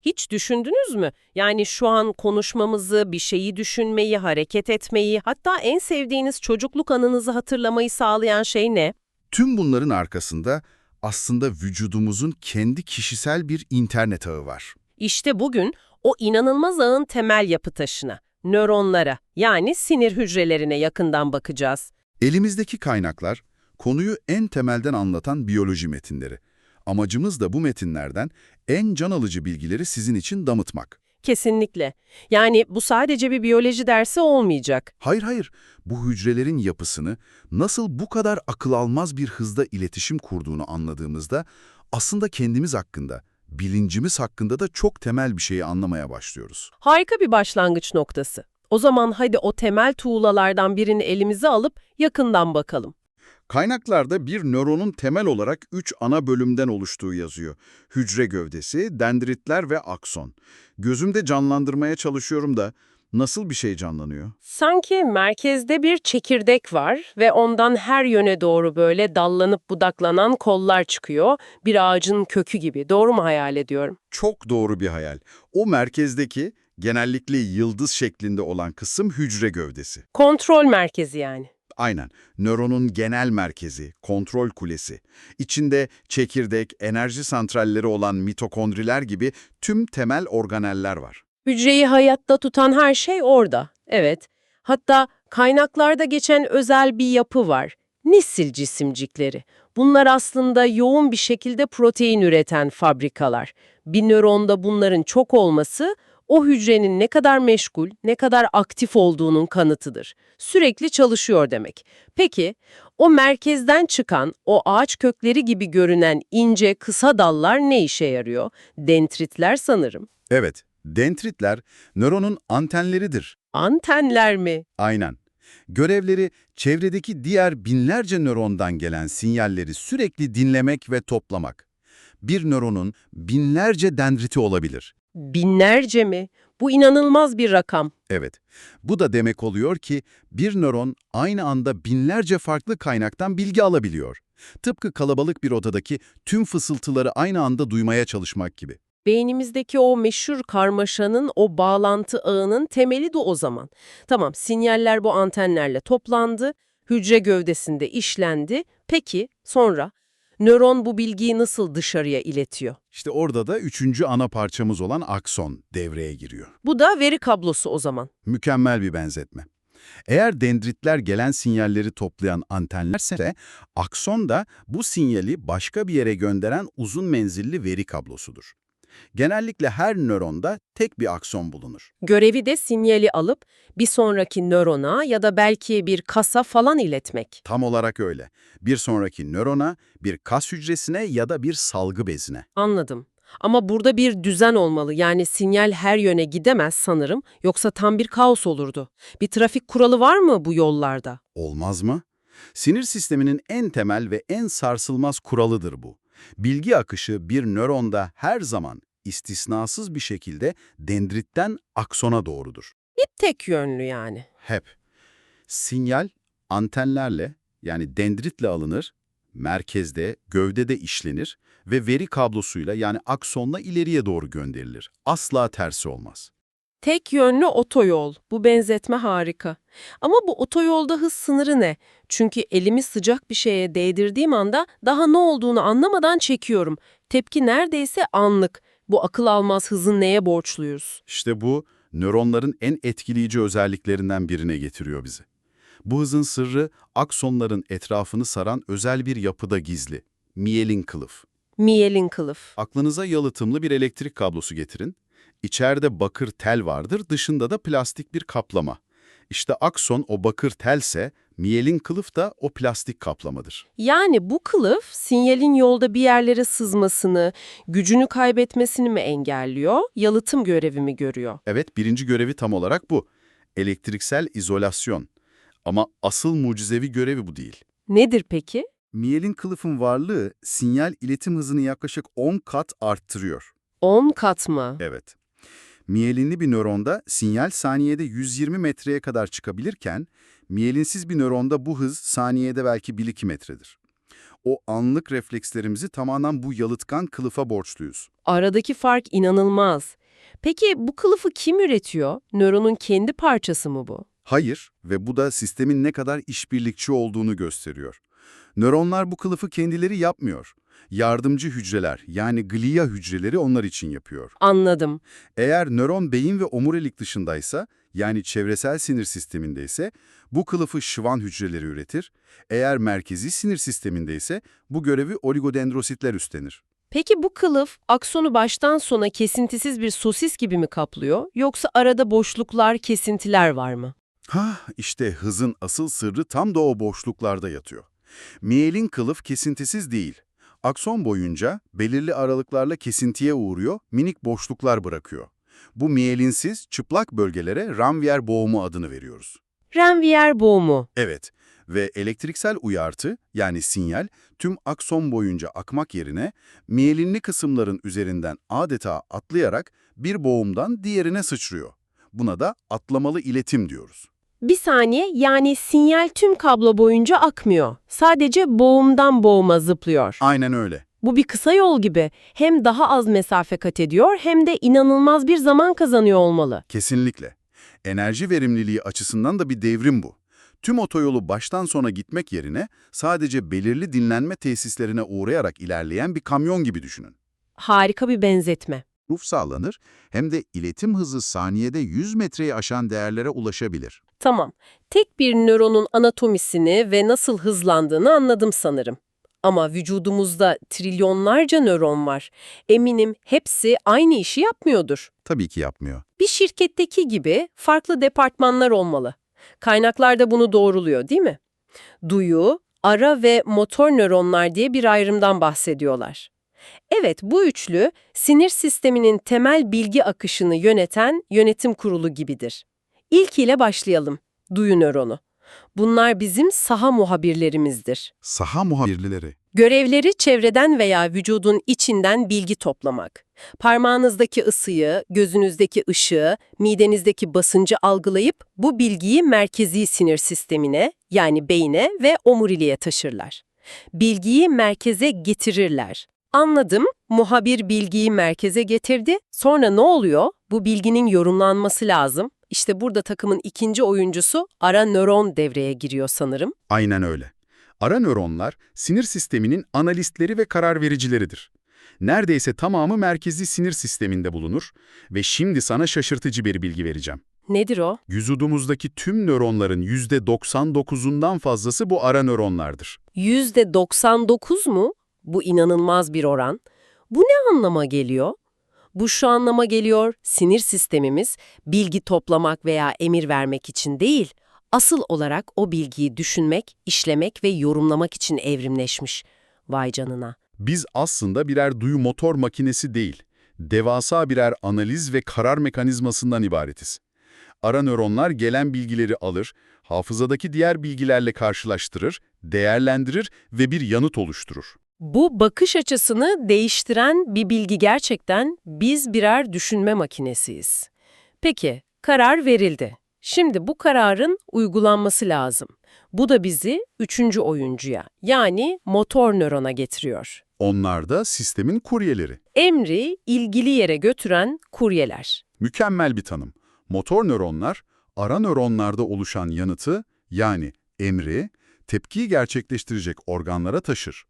Hiç düşündünüz mü? Yani şu an konuşmamızı, bir şeyi düşünmeyi, hareket etmeyi, hatta en sevdiğiniz çocukluk anınızı hatırlamayı sağlayan şey ne? Tüm bunların arkasında aslında vücudumuzun kendi kişisel bir internet ağı var. İşte bugün o inanılmaz ağın temel yapı taşına, nöronlara yani sinir hücrelerine yakından bakacağız. Elimizdeki kaynaklar konuyu en temelden anlatan biyoloji metinleri. Amacımız da bu metinlerden en can alıcı bilgileri sizin için damıtmak. Kesinlikle. Yani bu sadece bir biyoloji dersi olmayacak. Hayır hayır, bu hücrelerin yapısını nasıl bu kadar akıl almaz bir hızda iletişim kurduğunu anladığımızda aslında kendimiz hakkında, bilincimiz hakkında da çok temel bir şeyi anlamaya başlıyoruz. Harika bir başlangıç noktası. O zaman hadi o temel tuğlalardan birini elimize alıp yakından bakalım. Kaynaklarda bir nöronun temel olarak üç ana bölümden oluştuğu yazıyor. Hücre gövdesi, dendritler ve akson. Gözümde canlandırmaya çalışıyorum da nasıl bir şey canlanıyor? Sanki merkezde bir çekirdek var ve ondan her yöne doğru böyle dallanıp budaklanan kollar çıkıyor. Bir ağacın kökü gibi. Doğru mu hayal ediyorum? Çok doğru bir hayal. O merkezdeki, genellikle yıldız şeklinde olan kısım hücre gövdesi. Kontrol merkezi yani. Aynen, nöronun genel merkezi, kontrol kulesi. İçinde çekirdek, enerji santralleri olan mitokondriler gibi tüm temel organeller var. Hücreyi hayatta tutan her şey orada. Evet. Hatta kaynaklarda geçen özel bir yapı var. Nisil cisimcikleri. Bunlar aslında yoğun bir şekilde protein üreten fabrikalar. Bir nöronda bunların çok olması o hücrenin ne kadar meşgul, ne kadar aktif olduğunun kanıtıdır. Sürekli çalışıyor demek. Peki, o merkezden çıkan, o ağaç kökleri gibi görünen ince, kısa dallar ne işe yarıyor? Dendritler sanırım. Evet, dendritler nöronun antenleridir. Antenler mi? Aynen. Görevleri çevredeki diğer binlerce nörondan gelen sinyalleri sürekli dinlemek ve toplamak. Bir nöronun binlerce dendriti olabilir. Binlerce mi? Bu inanılmaz bir rakam. Evet, bu da demek oluyor ki bir nöron aynı anda binlerce farklı kaynaktan bilgi alabiliyor. Tıpkı kalabalık bir odadaki tüm fısıltıları aynı anda duymaya çalışmak gibi. Beynimizdeki o meşhur karmaşanın, o bağlantı ağının temeli de o zaman. Tamam, sinyaller bu antenlerle toplandı, hücre gövdesinde işlendi. Peki, sonra? Nöron bu bilgiyi nasıl dışarıya iletiyor? İşte orada da üçüncü ana parçamız olan akson devreye giriyor. Bu da veri kablosu o zaman. Mükemmel bir benzetme. Eğer dendritler gelen sinyalleri toplayan antenlerse, akson da bu sinyali başka bir yere gönderen uzun menzilli veri kablosudur. Genellikle her nöronda tek bir akson bulunur. Görevi de sinyali alıp bir sonraki nörona ya da belki bir kasa falan iletmek. Tam olarak öyle. Bir sonraki nörona, bir kas hücresine ya da bir salgı bezine. Anladım. Ama burada bir düzen olmalı. Yani sinyal her yöne gidemez sanırım. Yoksa tam bir kaos olurdu. Bir trafik kuralı var mı bu yollarda? Olmaz mı? Sinir sisteminin en temel ve en sarsılmaz kuralıdır bu. Bilgi akışı bir nöronda her zaman istisnasız bir şekilde dendritten aksona doğrudur. Hep tek yönlü yani. Hep. Sinyal antenlerle yani dendritle alınır, merkezde, gövdede işlenir ve veri kablosuyla yani aksonla ileriye doğru gönderilir. Asla tersi olmaz. Tek yönlü otoyol. Bu benzetme harika. Ama bu otoyolda hız sınırı ne? Çünkü elimi sıcak bir şeye değdirdiğim anda daha ne olduğunu anlamadan çekiyorum. Tepki neredeyse anlık. Bu akıl almaz hızın neye borçluyuz? İşte bu nöronların en etkileyici özelliklerinden birine getiriyor bizi. Bu hızın sırrı aksonların etrafını saran özel bir yapıda gizli. Miyelin kılıf. Miyelin kılıf. Aklınıza yalıtımlı bir elektrik kablosu getirin. İçeride bakır tel vardır, dışında da plastik bir kaplama. İşte akson o bakır telse, miyelin kılıf da o plastik kaplamadır. Yani bu kılıf sinyalin yolda bir yerlere sızmasını, gücünü kaybetmesini mi engelliyor, yalıtım görevi mi görüyor? Evet, birinci görevi tam olarak bu. Elektriksel izolasyon. Ama asıl mucizevi görevi bu değil. Nedir peki? Miyelin kılıfın varlığı sinyal iletim hızını yaklaşık 10 kat arttırıyor. 10 kat mı? Evet. Miyelinli bir nöronda sinyal saniyede 120 metreye kadar çıkabilirken, miyelinsiz bir nöronda bu hız saniyede belki 1-2 metredir. O anlık reflekslerimizi tamamen bu yalıtkan kılıfa borçluyuz. Aradaki fark inanılmaz. Peki bu kılıfı kim üretiyor? Nöronun kendi parçası mı bu? Hayır ve bu da sistemin ne kadar işbirlikçi olduğunu gösteriyor. Nöronlar bu kılıfı kendileri yapmıyor. Yardımcı hücreler yani glia hücreleri onlar için yapıyor. Anladım. Eğer nöron beyin ve omurilik dışındaysa, yani çevresel sinir sistemindeyse, bu kılıfı şıvan hücreleri üretir. Eğer merkezi sinir sistemindeyse, bu görevi oligodendrositler üstlenir. Peki bu kılıf aksonu baştan sona kesintisiz bir sosis gibi mi kaplıyor yoksa arada boşluklar, kesintiler var mı? Ha, işte hızın asıl sırrı tam da o boşluklarda yatıyor. Miyelin kılıf kesintisiz değil. Akson boyunca belirli aralıklarla kesintiye uğruyor, minik boşluklar bırakıyor. Bu miyelinsiz, çıplak bölgelere Ranvier boğumu adını veriyoruz. Renvier boğumu. Evet ve elektriksel uyartı yani sinyal tüm akson boyunca akmak yerine miyelinli kısımların üzerinden adeta atlayarak bir boğumdan diğerine sıçrıyor. Buna da atlamalı iletim diyoruz. Bir saniye yani sinyal tüm kablo boyunca akmıyor. Sadece boğumdan boğuma zıplıyor. Aynen öyle. Bu bir kısa yol gibi. Hem daha az mesafe kat ediyor hem de inanılmaz bir zaman kazanıyor olmalı. Kesinlikle. Enerji verimliliği açısından da bir devrim bu. Tüm otoyolu baştan sona gitmek yerine sadece belirli dinlenme tesislerine uğrayarak ilerleyen bir kamyon gibi düşünün. Harika bir benzetme. Ruf sağlanır hem de iletim hızı saniyede 100 metreyi aşan değerlere ulaşabilir. Tamam. Tek bir nöronun anatomisini ve nasıl hızlandığını anladım sanırım. Ama vücudumuzda trilyonlarca nöron var. Eminim hepsi aynı işi yapmıyordur. Tabii ki yapmıyor. Bir şirketteki gibi farklı departmanlar olmalı. Kaynaklar da bunu doğruluyor değil mi? Duyu, ara ve motor nöronlar diye bir ayrımdan bahsediyorlar. Evet, bu üçlü sinir sisteminin temel bilgi akışını yöneten yönetim kurulu gibidir. İlkiyle başlayalım. Duyu nöronu. Bunlar bizim saha muhabirlerimizdir. Saha muhabirleri. Görevleri çevreden veya vücudun içinden bilgi toplamak. Parmağınızdaki ısıyı, gözünüzdeki ışığı, midenizdeki basıncı algılayıp bu bilgiyi merkezi sinir sistemine yani beyne ve omuriliğe taşırlar. Bilgiyi merkeze getirirler. Anladım, muhabir bilgiyi merkeze getirdi. Sonra ne oluyor? Bu bilginin yorumlanması lazım. İşte burada takımın ikinci oyuncusu ara nöron devreye giriyor sanırım. Aynen öyle. Ara nöronlar sinir sisteminin analistleri ve karar vericileridir. Neredeyse tamamı merkezi sinir sisteminde bulunur ve şimdi sana şaşırtıcı bir bilgi vereceğim. Nedir o? Vücudumuzdaki tüm nöronların %99'undan fazlası bu ara nöronlardır. %99 mu? Bu inanılmaz bir oran. Bu ne anlama geliyor? Bu şu anlama geliyor, sinir sistemimiz bilgi toplamak veya emir vermek için değil, asıl olarak o bilgiyi düşünmek, işlemek ve yorumlamak için evrimleşmiş. Vay canına. Biz aslında birer duyu motor makinesi değil, devasa birer analiz ve karar mekanizmasından ibaretiz. Ara nöronlar gelen bilgileri alır, hafızadaki diğer bilgilerle karşılaştırır, değerlendirir ve bir yanıt oluşturur. Bu bakış açısını değiştiren bir bilgi gerçekten biz birer düşünme makinesiyiz. Peki, karar verildi. Şimdi bu kararın uygulanması lazım. Bu da bizi üçüncü oyuncuya, yani motor nörona getiriyor. Onlar da sistemin kuryeleri. Emri ilgili yere götüren kuryeler. Mükemmel bir tanım. Motor nöronlar, ara nöronlarda oluşan yanıtı, yani emri, tepkiyi gerçekleştirecek organlara taşır.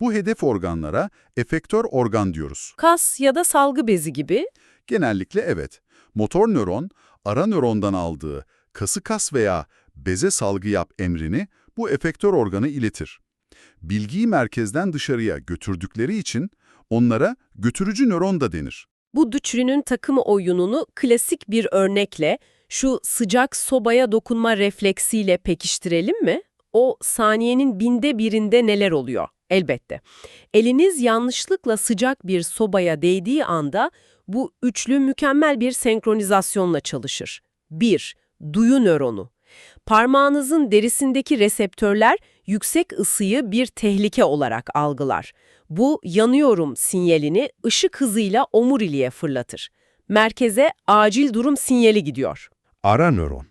Bu hedef organlara efektör organ diyoruz. Kas ya da salgı bezi gibi Genellikle evet. Motor nöron, ara nörondan aldığı kası kas veya beze salgı yap emrini bu efektör organı iletir. Bilgiyi merkezden dışarıya götürdükleri için onlara götürücü nöron da denir. Bu üçlünün takımı oyununu klasik bir örnekle, şu sıcak sobaya dokunma refleksiyle pekiştirelim mi? O saniyenin binde birinde neler oluyor? Elbette. Eliniz yanlışlıkla sıcak bir sobaya değdiği anda bu üçlü mükemmel bir senkronizasyonla çalışır. 1. Duyu nöronu. Parmağınızın derisindeki reseptörler yüksek ısıyı bir tehlike olarak algılar. Bu yanıyorum sinyalini ışık hızıyla omuriliğe fırlatır. Merkeze acil durum sinyali gidiyor. Ara nöron.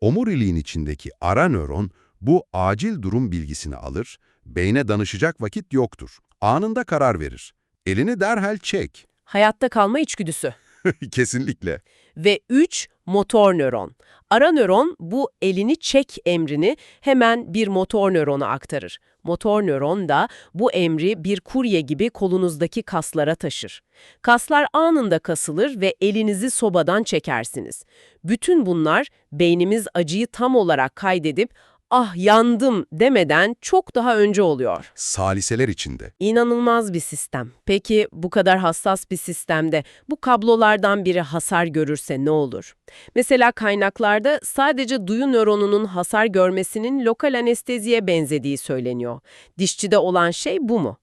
Omuriliğin içindeki ara nöron bu acil durum bilgisini alır Beyne danışacak vakit yoktur. Anında karar verir. Elini derhal çek. Hayatta kalma içgüdüsü. Kesinlikle. Ve 3. Motor nöron. Ara nöron bu elini çek emrini hemen bir motor nörona aktarır. Motor nöron da bu emri bir kurye gibi kolunuzdaki kaslara taşır. Kaslar anında kasılır ve elinizi sobadan çekersiniz. Bütün bunlar beynimiz acıyı tam olarak kaydedip ah yandım demeden çok daha önce oluyor. Saliseler içinde. İnanılmaz bir sistem. Peki bu kadar hassas bir sistemde bu kablolardan biri hasar görürse ne olur? Mesela kaynaklarda sadece duyu nöronunun hasar görmesinin lokal anesteziye benzediği söyleniyor. Dişçide olan şey bu mu?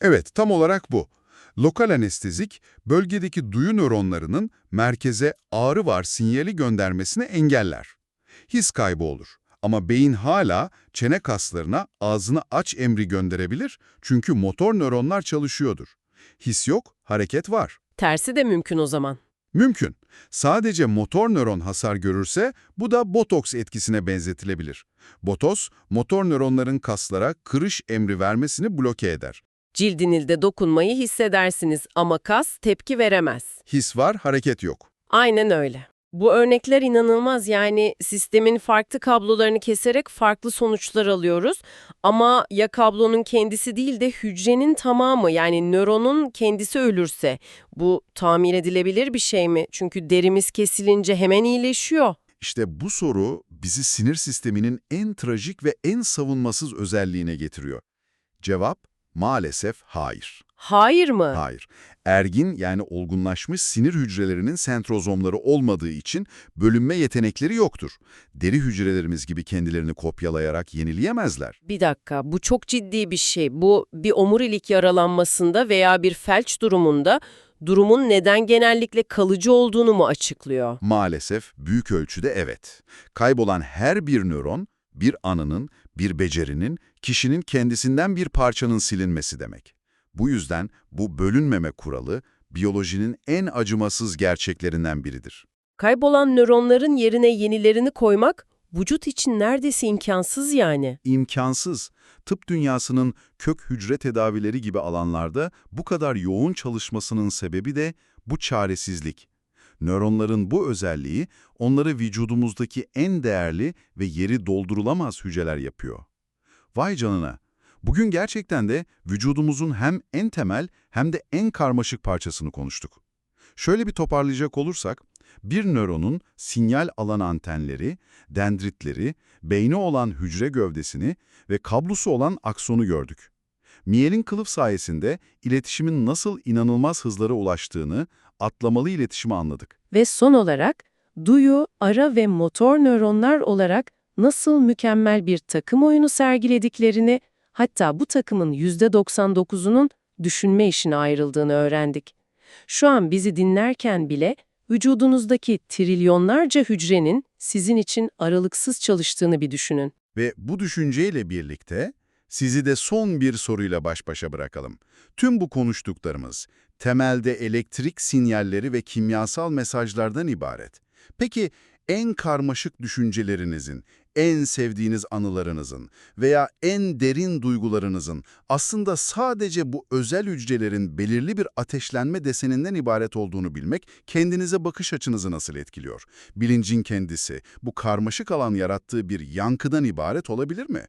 Evet, tam olarak bu. Lokal anestezik, bölgedeki duyu nöronlarının merkeze ağrı var sinyali göndermesini engeller. His kaybı olur. Ama beyin hala çene kaslarına ağzını aç emri gönderebilir çünkü motor nöronlar çalışıyordur. His yok, hareket var. Tersi de mümkün o zaman. Mümkün. Sadece motor nöron hasar görürse bu da botoks etkisine benzetilebilir. Botoks, motor nöronların kaslara kırış emri vermesini bloke eder. Cildinizde dokunmayı hissedersiniz ama kas tepki veremez. His var, hareket yok. Aynen öyle. Bu örnekler inanılmaz yani sistemin farklı kablolarını keserek farklı sonuçlar alıyoruz. Ama ya kablonun kendisi değil de hücrenin tamamı yani nöronun kendisi ölürse bu tamir edilebilir bir şey mi? Çünkü derimiz kesilince hemen iyileşiyor. İşte bu soru bizi sinir sisteminin en trajik ve en savunmasız özelliğine getiriyor. Cevap maalesef hayır. Hayır mı? Hayır. Ergin yani olgunlaşmış sinir hücrelerinin sentrozomları olmadığı için bölünme yetenekleri yoktur. Deri hücrelerimiz gibi kendilerini kopyalayarak yenileyemezler. Bir dakika, bu çok ciddi bir şey. Bu bir omurilik yaralanmasında veya bir felç durumunda durumun neden genellikle kalıcı olduğunu mu açıklıyor? Maalesef büyük ölçüde evet. Kaybolan her bir nöron, bir anının, bir becerinin, kişinin kendisinden bir parçanın silinmesi demek. Bu yüzden bu bölünmeme kuralı, biyolojinin en acımasız gerçeklerinden biridir. Kaybolan nöronların yerine yenilerini koymak vücut için neredeyse imkansız yani. İmkansız. Tıp dünyasının kök hücre tedavileri gibi alanlarda bu kadar yoğun çalışmasının sebebi de bu çaresizlik. Nöronların bu özelliği onları vücudumuzdaki en değerli ve yeri doldurulamaz hücreler yapıyor. Vay canına! Bugün gerçekten de vücudumuzun hem en temel hem de en karmaşık parçasını konuştuk. Şöyle bir toparlayacak olursak, bir nöronun sinyal alan antenleri, dendritleri, beyni olan hücre gövdesini ve kablosu olan aksonu gördük. Miyelin kılıf sayesinde iletişimin nasıl inanılmaz hızlara ulaştığını, atlamalı iletişimi anladık. Ve son olarak duyu, ara ve motor nöronlar olarak nasıl mükemmel bir takım oyunu sergilediklerini, hatta bu takımın %99'unun düşünme işine ayrıldığını öğrendik. Şu an bizi dinlerken bile vücudunuzdaki trilyonlarca hücrenin sizin için aralıksız çalıştığını bir düşünün. Ve bu düşünceyle birlikte sizi de son bir soruyla baş başa bırakalım. Tüm bu konuştuklarımız temelde elektrik sinyalleri ve kimyasal mesajlardan ibaret. Peki en karmaşık düşüncelerinizin, en sevdiğiniz anılarınızın veya en derin duygularınızın aslında sadece bu özel hücrelerin belirli bir ateşlenme deseninden ibaret olduğunu bilmek kendinize bakış açınızı nasıl etkiliyor? Bilincin kendisi bu karmaşık alan yarattığı bir yankıdan ibaret olabilir mi?